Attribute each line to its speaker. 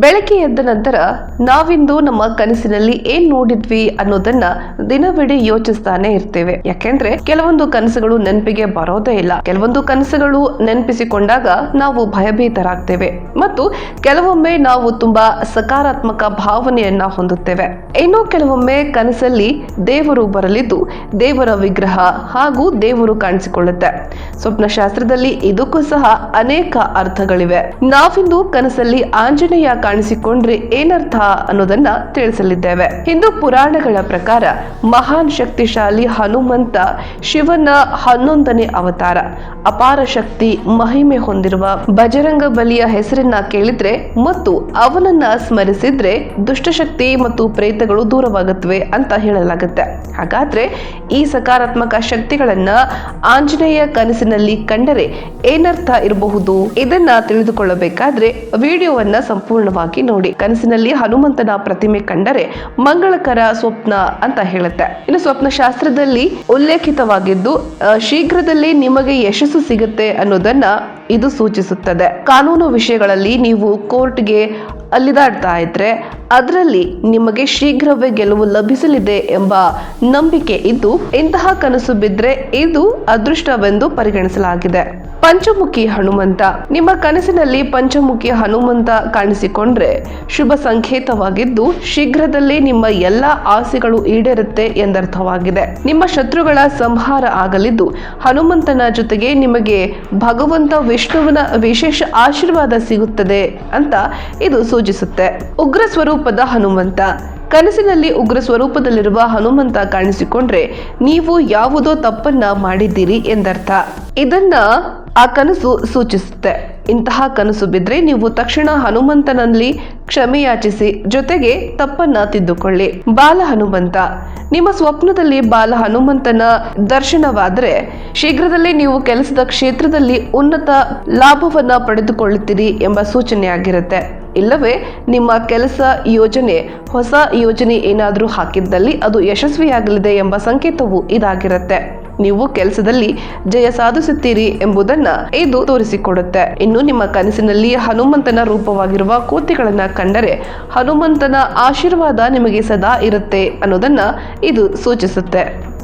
Speaker 1: ಬೆಳಗ್ಗೆ ಎದ್ದ ನಂತರ ನಾವಿಂದು ನಮ್ಮ ಕನಸಿನಲ್ಲಿ ಏನ್ ನೋಡಿದ್ವಿ ಅನ್ನೋದನ್ನ ದಿನವಿಡೀ ಯೋಚಿಸ್ತಾನೆ ಇರ್ತೇವೆ. ಯಾಕೆಂದ್ರೆ ಕೆಲವೊಂದು ಕನಸುಗಳು ನೆನಪಿಗೆ ಬರೋದೇ ಇಲ್ಲ. ಕೆಲವೊಂದು ಕನಸುಗಳು ನೆನಪಿಸಿಕೊಂಡಾಗ ನಾವು ಭಯಭೀತರಾಗ್ತೇವೆ. ಮತ್ತು ಕೆಲವೊಮ್ಮೆ ನಾವು ತುಂಬಾ ಸಕಾರಾತ್ಮಕ ಭಾವನೆಯನ್ನ ಹೊಂದುತ್ತೇವೆ. ಇನ್ನು ಕೆಲವೊಮ್ಮೆ ಕನಸಲ್ಲಿ ದೇವರು ಬರಲಿದ್ದು ದೇವರ ವಿಗ್ರಹ ಹಾಗೂ ದೇವರು ಕಾಣಿಸಿಕೊಳ್ಳುತ್ತೆ. ಸ್ವಪ್ನಶಾಸ್ತ್ರದಲ್ಲಿ ಇದಕ್ಕೂ ಸಹ ಅನೇಕ ಅರ್ಥಗಳಿವೆ. ನಾವಿಂದು ಕನಸಲ್ಲಿ ಆಂಜನೇಯ ಕಾಣಿಸಿಕೊಂಡ್ರೆ ಏನರ್ಥ ಅನ್ನೋದನ್ನ ತಿಳಿಸಲಿದ್ದೇವೆ. ಹಿಂದೂ ಪುರಾಣಗಳ ಪ್ರಕಾರ ಮಹಾನ್ ಶಕ್ತಿಶಾಲಿ ಹನುಮಂತ ಶಿವನ ಹನ್ನೊಂದನೇ ಅವತಾರ. ಅಪಾರ ಶಕ್ತಿ, ಮಹಿಮೆ ಹೊಂದಿರುವ ಬಜರಂಗ ಬಲಿಯ ಹೆಸರನ್ನ ಕೇಳಿದ್ರೆ ಮತ್ತು ಅವನನ್ನ ಸ್ಮರಿಸಿದ್ರೆ ದುಷ್ಟಶಕ್ತಿ ಮತ್ತು ಪ್ರೇತಗಳು ದೂರವಾಗುತ್ತವೆ ಅಂತ ಹೇಳಲಾಗುತ್ತೆ. ಹಾಗಾದ್ರೆ ಈ ಸಕಾರಾತ್ಮಕ ಶಕ್ತಿಗಳನ್ನ ಆಂಜನೇಯ ಕನಸಿನಲ್ಲಿ ಕಂಡರೆ ಏನರ್ಥ ಇರಬಹುದು? ಇದನ್ನ ತಿಳಿದುಕೊಳ್ಳಬೇಕಾದ್ರೆ ವಿಡಿಯೋವನ್ನ ಸಂಪೂರ್ಣವಾಗಿ ನೋಡಿ. ಕನಸಿನಲ್ಲಿ ಹನುಮಂತನ ಪ್ರತಿಮೆ ಕಂಡರೆ ಮಂಗಳಕರ ಸ್ವಪ್ನ ಅಂತ ಹೇಳುತ್ತೆ. ಇನ್ನು ಸ್ವಪ್ನ ಶಾಸ್ತ್ರದಲ್ಲಿ ಉಲ್ಲೇಖಿತವಾಗಿದ್ದು ಶೀಘ್ರದಲ್ಲೇ ನಿಮಗೆ ಯಶಸ್ಸು ಸಿಗುತ್ತೆ ಅನ್ನೋದನ್ನ ಇದು ಸೂಚಿಸುತ್ತದೆ. ಕಾನೂನು ವಿಷಯಗಳಲ್ಲಿ ನೀವು ಕೋರ್ಟ್ಗೆ ಅಲ್ಲಿದಾಡ್ತಾ ಇದ್ರೆ ಅದರಲ್ಲಿ ನಿಮಗೆ ಶೀಘ್ರವೇ ಗೆಲುವು ಲಭಿಸಲಿದೆ ಎಂಬ ನಂಬಿಕೆ ಇದ್ದು, ಇಂತಹ ಕನಸು ಬಿದ್ರೆ ಇದು ಅದೃಷ್ಟವೆಂದು ಪರಿಗಣಿಸಲಾಗಿದೆ. ಪಂಚಮುಖಿ ಹನುಮಂತ. ನಿಮ್ಮ ಕನಸಿನಲ್ಲಿ ಪಂಚಮುಖಿ ಹನುಮಂತ ಕಾಣಿಸಿಕೊಂಡ್ರೆ ಶುಭ ಸಂಕೇತವಾಗಿದ್ದು, ಶೀಘ್ರದಲ್ಲೇ ನಿಮ್ಮ ಎಲ್ಲಾ ಆಸೆಗಳು ಈಡೇರುತ್ತೆ ಎಂದರ್ಥವಾಗಿದೆ. ನಿಮ್ಮ ಶತ್ರುಗಳ ಸಂಹಾರ ಆಗಲಿದ್ದು, ಹನುಮಂತನ ಜೊತೆಗೆ ನಿಮಗೆ ಭಗವಂತ ವಿಷ್ಣುವಿನ ವಿಶೇಷ ಆಶೀರ್ವಾದ ಸಿಗುತ್ತದೆ ಅಂತ ಇದು ಸೂಚಿಸುತ್ತೆ. ಉಗ್ರ ಸ್ವರೂಪದ ಹನುಮಂತ. ಕನಸಿನಲ್ಲಿ ಉಗ್ರ ಸ್ವರೂಪದಲ್ಲಿರುವ ಹನುಮಂತ ಕಾಣಿಸಿಕೊಂಡ್ರೆ ನೀವು ಯಾವುದೋ ತಪ್ಪನ್ನ ಮಾಡಿದ್ದೀರಿ ಎಂದರ್ಥ. ಇದನ್ನ ಆ ಕನಸು ಸೂಚಿಸುತ್ತೆ. ಇಂತಹ ಕನಸು ಬಿದ್ರೆ ನೀವು ತಕ್ಷಣ ಹನುಮಂತನಲ್ಲಿ ಕ್ಷಮೆಯಾಚಿಸಿ, ಜೊತೆಗೆ ತಪ್ಪನ್ನ ತಿದ್ದುಕೊಳ್ಳಿ. ಬಾಲ ಹನುಮಂತ. ನಿಮ್ಮ ಸ್ವಪ್ನದಲ್ಲಿ ಬಾಲ ಹನುಮಂತನ ದರ್ಶನವಾದರೆ ಶೀಘ್ರದಲ್ಲೇ ನೀವು ಕೆಲಸದ ಕ್ಷೇತ್ರದಲ್ಲಿ ಉನ್ನತ ಲಾಭವನ್ನ ಪಡೆದುಕೊಳ್ಳುತ್ತೀರಿ ಎಂಬ ಸೂಚನೆಯಾಗಿರುತ್ತೆ. ಇಲ್ಲವೇ, ನಿಮ್ಮ ಕೆಲಸ ಯೋಜನೆ, ಹೊಸ ಯೋಜನೆ ಏನಾದರೂ ಹಾಕಿದ್ದಲ್ಲಿ ಅದು ಯಶಸ್ವಿಯಾಗಲಿದೆ ಎಂಬ ಸಂಕೇತವು ಇದಾಗಿರುತ್ತೆ. ನೀವು ಕೆಲಸದಲ್ಲಿ ಜಯ ಸಾಧಿಸುತ್ತೀರಿ ಎಂಬುದನ್ನ ಇದು ತೋರಿಸಿಕೊಡುತ್ತೆ. ಇನ್ನು ನಿಮ್ಮ ಕನಸಿನಲ್ಲಿ ಹನುಮಂತನ ರೂಪವಾಗಿರುವ ಕೋತಿಗಳನ್ನ ಕಂಡರೆ, ಹನುಮಂತನ ಆಶೀರ್ವಾದ ನಿಮಗೆ ಸದಾ ಇರುತ್ತೆ ಅನ್ನೋದನ್ನ ಇದು ಸೂಚಿಸುತ್ತೆ.